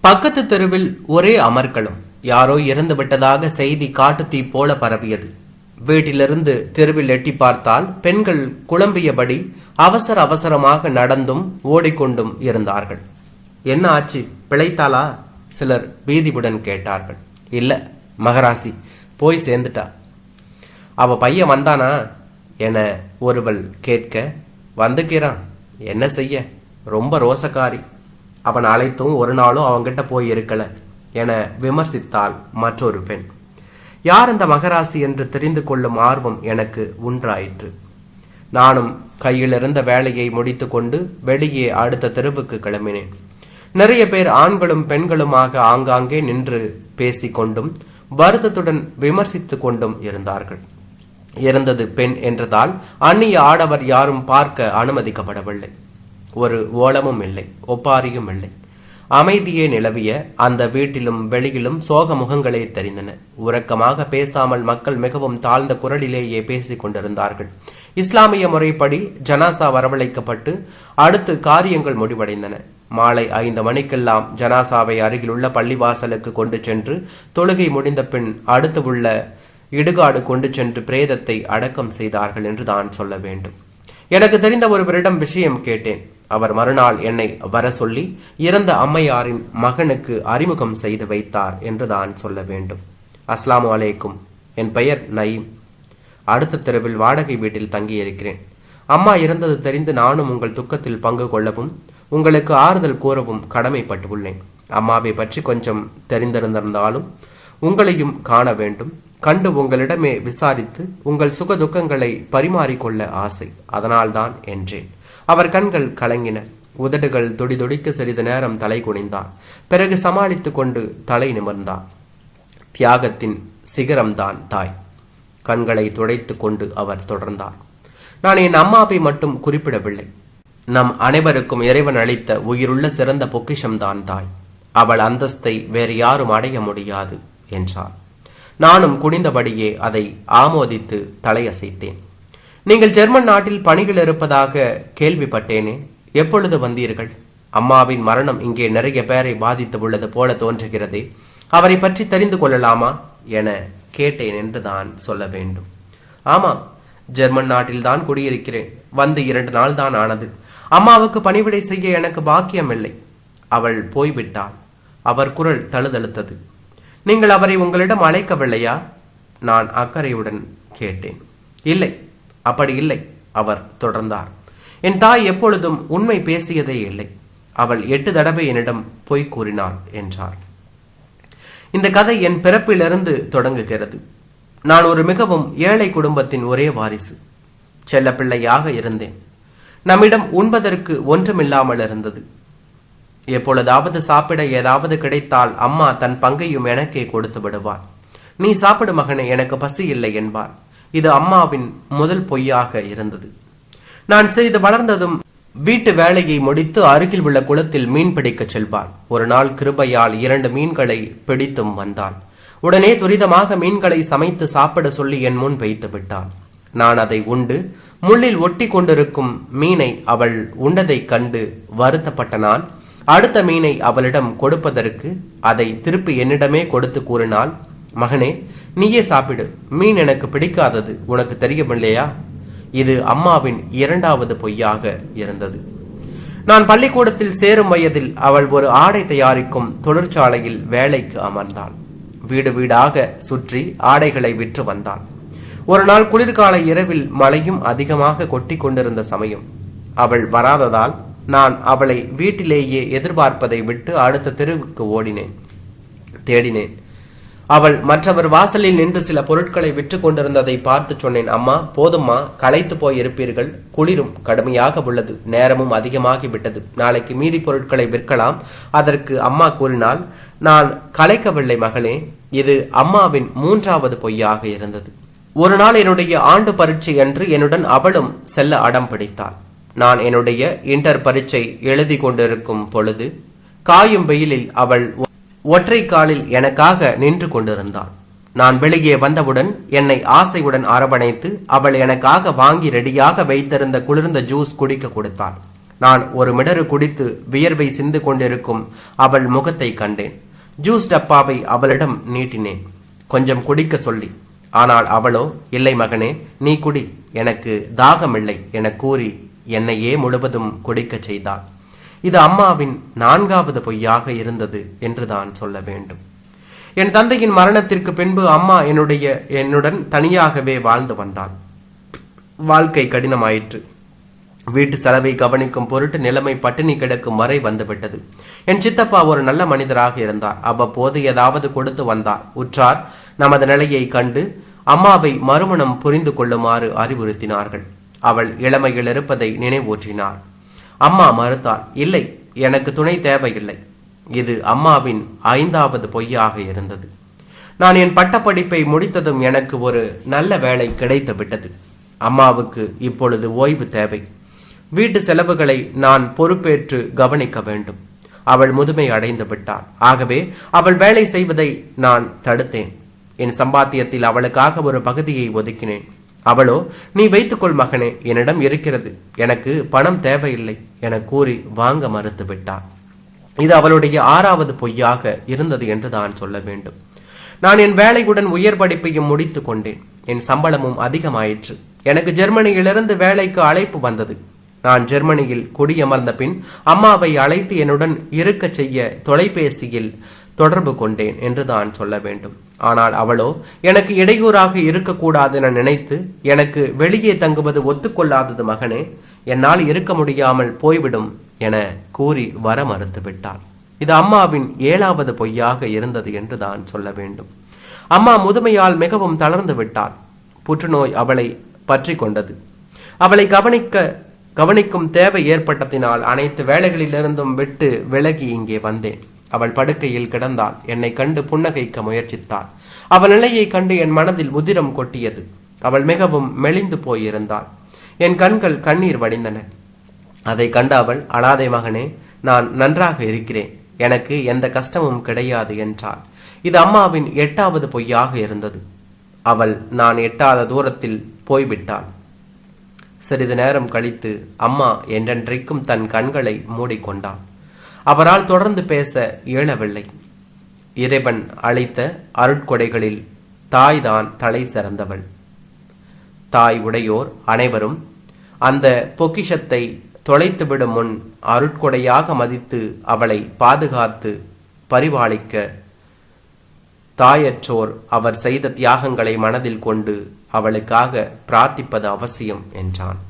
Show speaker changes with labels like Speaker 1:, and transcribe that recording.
Speaker 1: பக்கத்து தெருவில் ஒரே அமர்க்களும். யாரோ இறந்து விட்டதாக செய்தி காட்டுத்தீ போல பரவியது. வீட்டிலிருந்து தெருவில் எட்டி பார்த்தால் பெண்கள் குழம்பியபடி அவசர அவசரமாக நடந்தும் ஓடிக்கொண்டும் இருந்தார்கள். என்ன ஆச்சு? பிழைத்தாளா? சிலர் பீதிவுடன் கேட்டார்கள். இல்ல மகராசி போய் சேர்ந்துட்டா. அவ பையன் வந்தானா? என ஒருவள் கேட்க வந்துக்கிறான் என்ன செய்ய? ரொம்ப ரோசக்காரி. அவன் அழைத்தும் ஒரு நாளும் அவங்கிட்ட போய் இருக்கல என விமர்சித்தாள் மற்றொரு பெண். யார் அந்த மகராசி என்று தெரிந்து கொள்ளும் ஆர்வம் எனக்கு உண்டாயிற்று. நானும் கையில் இருந்த வேலையை முடித்துக்கொண்டு வெளியே அடுத்த தெருவுக்கு கிளம்பினேன். நிறைய பேர் ஆண்களும் பெண்களுமாக ஆங்காங்கே நின்று பேசிக்கொண்டும் வருத்தத்துடன் விமர்சித்து கொண்டும் இருந்தார்கள். இறந்தது பெண் என்றதால் அந்நிய ஆடவர் யாரும் பார்க்க அனுமதிக்கப்படவில்லை. ஒரு ஓலமும் இல்லை ஒப்பாரியும் இல்லை. அமைதியே நிலவிய அந்த வீட்டிலும் வெளியிலும் சோக முகங்களே தெரிந்தன. உறக்கமாக பேசாமல் மக்கள் மிகவும் தாழ்ந்த குரலிலேயே பேசிக் கொண்டிருந்தார்கள். இஸ்லாமிய முறைப்படி ஜனாசா வரவழைக்கப்பட்டு அடுத்து காரியங்கள் முடிவடைந்தன. மாலை ஐந்து மணிக்கெல்லாம் ஜனாசாவை அருகிலுள்ள பள்ளிவாசலுக்கு கொண்டு சென்று தொழுகை முடிந்த பின் அடுத்து உள்ள இடுகாடு கொண்டு சென்று பிரேதத்தை அடக்கம் செய்தார்கள் என்று தான் சொல்ல வேண்டும். எனக்கு தெரிந்த ஒருவரிடம் விஷயம் கேட்டேன். அவர் மறுநாள் என்னை வர சொல்லி இறந்த அம்மையாரின் மகனுக்கு அறிமுகம் செய்து வைத்தார் என்று தான் சொல்ல வேண்டும். அஸ்லாமு அலைக்கும். என் பெயர் நயீம். அடுத்த தெருவில் வாடகை வீட்டில் தங்கியிருக்கிறேன். அம்மா இறந்தது தெரிந்து நானும் உங்கள் துக்கத்தில் பங்கு கொள்ளவும் உங்களுக்கு ஆறுதல் கூறவும் கடமைப்பட்டுள்ளேன். அம்மாவை பற்றி கொஞ்சம் தெரிந்திருந்திருந்தாலும் உங்களையும் காண வேண்டும். கண்டு உங்களிடமே விசாரித்து உங்கள் சுக துக்கங்களை பரிமாறிக்கொள்ள ஆசை. அதனால்தான் என்றேன். அவர் கண்கள் கலங்கின. உதடுகள் துடிதுடிக்க சிறிது நேரம் தலை குனிந்தார் பிறகு சமாளித்துக் கொண்டு தலை நிமிர்ந்தார் தியாகத்தின் சிகரம்தான் தாய். கண்களை துடைத்து கொண்டு அவர் தொடர்ந்தார் நான் என் அம்மாவை மட்டும் குறிப்பிடவில்லை. நம் அனைவருக்கும் இறைவன் அளித்த உயிருள்ள சிறந்த பொக்கிஷம்தான் தாய். அவள் அந்தஸ்தை வேறு யாரும் அடைய முடியாது என்றார் நானும் குனிந்தபடியே அதை ஆமோதித்து தலையசைத்தேன் நீங்கள் ஜெர்மன் நாட்டில் பணிகள் இருப்பதாக கேள்விப்பட்டேனே. எப்பொழுது வந்தீர்கள்? அம்மாவின் மரணம் இங்கே நிறைய பேரை பாதித்து உள்ளது போல தோன்றுகிறதே. அவரை பற்றி தெரிந்து கொள்ளலாமா? என கேட்டேன் என்று தான் சொல்ல வேண்டும். ஆமாம் ஜெர்மன் நாட்டில் தான் குடியிருக்கிறேன். வந்து இரண்டு நாள் தான் ஆனது. அம்மாவுக்கு பணிவிடை செய்ய எனக்கு பாக்கியம் இல்லை அவள் போய்விட்டாள். அவர் குரல் தழுதழுத்தது. நீங்கள் அவரை உங்களிடம் அழைக்கவில்லையா? நான் அக்கறையுடன் கேட்டேன். இல்லை அப்படி இல்லை அவர் தொடர்ந்தார். என் தாய் எப்பொழுதும் உண்மை பேசியதே இல்லை. அவள் எட்டு தடவை என்னிடம் பொய் கூறினாள் என்றார். இந்த கதை என் பிறப்பிலிருந்து தொடங்குகிறது. நான் ஒரு மிகவும் ஏழை குடும்பத்தின் ஒரே வாரிசு. செல்லப்பிள்ளையாக இருந்தேன். நம்மிடம் உண்பதற்கு ஒன்றுமில்லாமல் இருந்தது. எப்பொழுதாவது சாப்பிட ஏதாவது கிடைத்தால் அம்மா தன் பங்கையும் எனக்கே கொடுத்து விடுவாள். நீ சாப்பிடு மகனே எனக்கு பசி இல்லை என்பாள். இது அம்மாவின் முதல் பொய்யாக இருந்தது. நான் சிறிது வளர்ந்ததும் வீட்டு வேலையை முடித்து அருகில் உள்ள குளத்தில் மீன் பிடிக்கச் செல்வாள் ஒரு நாள் கிருபையால் இரண்டு மீன்களை பிடித்தும் வந்தாள் உடனே துரிதமாக மீன்களை சமைத்து சாப்பிட சொல்லி என் முன் வைத்து விட்டாள் நான் அதை உண்டு முள்ளில் ஒட்டி கொண்டிருக்கும் மீனை அவள் உண்டதைக் கண்டு வருத்தப்பட்ட நான் அடுத்த மீனை அவளிடம் கொடுப்பதற்கு அதை திருப்பி என்னிடமே கொடுத்து கூறினாள் மகனே நீயே சாப்பிடு. மீன் எனக்கு பிடிக்காதது. உனக்கு தெரியவில்லையா இது அம்மாவின் இரண்டாவது பொய்யாக இருந்தது. நான் பள்ளிக்கூடத்தில் சேரும் வயதில் அவள் ஒரு ஆடை தயாரிக்கும் தொழிற்சாலையில் வேலைக்கு அமர்ந்தாள். வீடு வீடாக சுற்றி ஆடைகளை விற்று வந்தாள். ஒரு நாள் குளிர்கால இரவில் மழையும் அதிகமாக கொட்டி கொண்டிருந்த சமயம். அவள் வராததால் நான் அவளை வீட்டிலேயே எதிர்பார்ப்பதை விட்டு அடுத்த தெருவுக்கு ஓடினேன். தேடினேன். அவள் மற்றவர் வாசலில் நின்று சில பொருட்களை விற்று கொண்டிருந்ததை பார்த்து சொன்னேன் அம்மா போதும்மா களைத்து போய் இருப்பீர்கள் குளிரும் கடுமையாக உள்ளது. நேரமும் அதிகமாகிவிட்டது. நாளைக்கு மீதி பொருட்களை விற்கலாம். அதற்கு அம்மா கூறினால் நான் கலைக்கவில்லை மகளே. இது அம்மாவின் மூன்றாவது பொய்யாக இருந்தது. ஒரு நாள் என்னுடைய ஆண்டு பரீட்சை அன்று என்னுடன் அவளும் செல்ல அடம் பிடித்தாள். நான் என்னுடைய இன்டர் பரீட்சை எழுதி கொண்டிருக்கும் பொழுது காயும் வெயிலில் அவள் ஒற்றை காலில் எனக்காக நின்று கொண்டிருந்தாள் நான் வெளியே வந்தவுடன் என்னை ஆசையுடன் அரவணைத்து அவள் எனக்காக வாங்கி ரெடியாக வைத்திருந்த குளிர்ந்த ஜூஸ் குடிக்க கொடுத்தாள். நான் ஒரு மிடறு குடித்து வியர்வை சிந்து கொண்டிருக்கும் அவள் முகத்தை கண்டேன். ஜூஸ் டப்பாவை அவளிடம் நீட்டினேன். கொஞ்சம் குடிக்க சொல்லி ஆனால் அவளோ இல்லை மகனே நீ குடி. எனக்கு தாகமில்லை என கூறி என்னையே முழுவதும் குடிக்கச் செய்தாள். இது அம்மாவின் நான்காவது பொய்யாக இருந்தது என்று தான் சொல்ல வேண்டும். என் தந்தையின் மரணத்திற்கு பின்பு அம்மா என்னுடைய என்னுடன் தனியாகவே வாழ்ந்து வந்தாள். வாழ்க்கை கடினமாயிற்று. வீட்டு செலவை கவனிக்கும் பொருட்டு நிலைமை பட்டினி கிடக்கும் வரை வந்துவிட்டது. என் சித்தப்பா ஒரு நல்ல மனிதராக இருந்தார். அவ்வப்போது ஏதாவது கொடுத்து வந்தார். உற்றார் நமது நிலையை கண்டு அம்மாவை மறுமணம் புரிந்து கொள்ளுமாறு அறிவுறுத்தினார்கள். அவள் இளமையில் இருப்பதை நினைவூற்றினார். அம்மா மறுத்தாள் இல்லை எனக்கு துணை தேவையில்லை. இது அம்மாவின் ஐந்தாவது பொய்யாக இருந்தது. நான் என் பட்டப்படிப்பை முடித்ததும் எனக்கு ஒரு நல்ல வேலை கிடைத்து விட்டது. அம்மாவுக்கு இப்பொழுது ஓய்வு தேவை. வீட்டு செலவுகளை நான் பொறுப்பேற்று கவனிக்க வேண்டும். அவள் முதுமை அடைந்து விட்டாள். ஆகவே அவள் வேலை செய்வதை நான் தடுத்தேன். என் சம்பாத்தியத்தில் அவளுக்காக ஒரு பகுதியை ஒதுக்கினேன். அவளோ நீ வைத்துக்கொள் மகனே என்னிடம் இருக்கிறது. எனக்கு பணம் தேவையில்லை. என கூறி வாங்க மறுத்து விட்டாள் இது அவளுடைய ஆறாவது பொய்யாக இருந்தது என்று தான் சொல்ல வேண்டும். நான் என் வேலையுடன் உயர் படிப்பையும் முடித்து கொண்டேன். என் சம்பளமும் அதிகமாயிற்று. எனக்கு ஜெர்மனியிலிருந்து வேலைக்கு அழைப்பு வந்தது. நான் ஜெர்மனியில் குடியமர்ந்த பின் அம்மாவை அழைத்து என்னுடன் இருக்கச் செய்ய தொலைபேசியில் தொடர்பு கொண்டேன் என்று தான் சொல்ல வேண்டும். ஆனால் அவளோ எனக்கு இடையூறாக இருக்கக்கூடாது என நினைத்து எனக்கு வெளியே தங்குவது ஒத்துக்கொள்ளாதது மகனே என்னால் இருக்க முடியாமல் போய்விடும் என கூறி வர மறுத்துவிட்டாள். இது அம்மாவின் ஏழாவது பொய்யாக இருந்தது என்று தான் சொல்ல வேண்டும். அம்மா முதுமையால் மிகவும் தளர்ந்து விட்டாள். புற்றுநோய் அவளை பற்றி கொண்டது. அவளை கவனிக்க கவனிக்கும் தேவை ஏற்பட்டதினால் அனைத்து வேலைகளிலிருந்தும் விட்டு விலகி இங்கே வந்தேன். அவள் படுக்கையில் கிடந்தாள். என்னை கண்டு புன்னகைக்க முயற்சித்தாள். அவள் நிலையை கண்டு என் மனதில் உதிரம் கொட்டியது. அவள் மிகவும் மெலிந்து போயிருந்தாள். என் கண்கள் கண்ணீர் வடிந்தன. அதை கண்ட அவள் அனாதை மகனே நான் நன்றாக இருக்கிறேன். எனக்கு எந்த கஷ்டமும் கிடையாது என்றாள். இது அம்மாவின் எட்டாவது பொய்யாக இருந்தது. அவள் நான் எட்டாத தூரத்தில் போய்விட்டாள். சிறிது நேரம் கழித்து அம்மா என்றென்றைக்கும் தன் கண்களை மூடிக்கொண்டாள். அவரால் தொடர்ந்து பேச இயலவில்லை. இறைவன் அழைத்த அருட்கொடைகளில் தாய்தான் தலை சிறந்தவள். தாய் உடையோர் அனைவரும் அந்த பொக்கிஷத்தை தொலைத்துவிடும் முன் அருட்கொடையாக மதித்து அவளை பாதுகாத்து பரிபாலிக்க தாயற்றோர் அவர் செய்த தியாகங்களை மனதில் கொண்டு அவளுக்காக பிரார்த்திப்பது அவசியம் என்றான்.